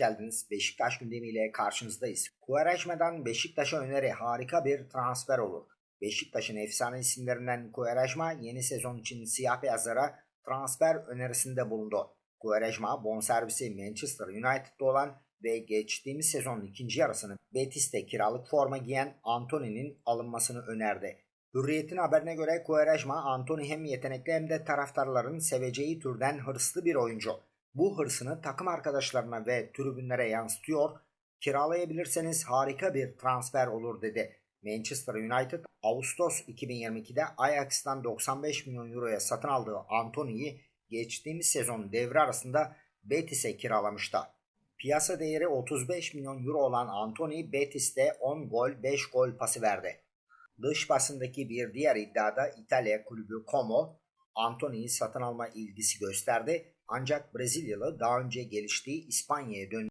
geldiniz. Beşiktaş gündemiyle karşınızdayız. Quaresma'dan Beşiktaş'a öneri harika bir transfer olur. Beşiktaş'ın efsane isimlerinden Quaresma yeni sezon için siyah beyazlara transfer önerisinde bulundu. Quaresma bonservisi Manchester United'da olan ve geçtiğimiz sezonun ikinci yarısını Betis'te kiralık forma giyen Antony'nin alınmasını önerdi. Hürriyet'in haberine göre Quaresma, Antony hem yetenekli hem de taraftarların seveceği türden hırslı bir oyuncu. Bu hırsını takım arkadaşlarına ve tribünlere yansıtıyor. Kiralayabilirseniz harika bir transfer olur dedi. Manchester United Ağustos 2022'de Ajax'tan 95 milyon euroya satın aldığı Antony'yi geçtiğimiz sezon devre arasında Betis'e kiralamıştı. Piyasa değeri 35 milyon euro olan Antony Betis'te 10 gol 5 gol pası verdi. Dış basındaki bir diğer iddiada İtalya kulübü Como, Antony'yi satın alma ilgisi gösterdi ancak Brezilyalı daha önce geliştiği İspanya'ya döndü.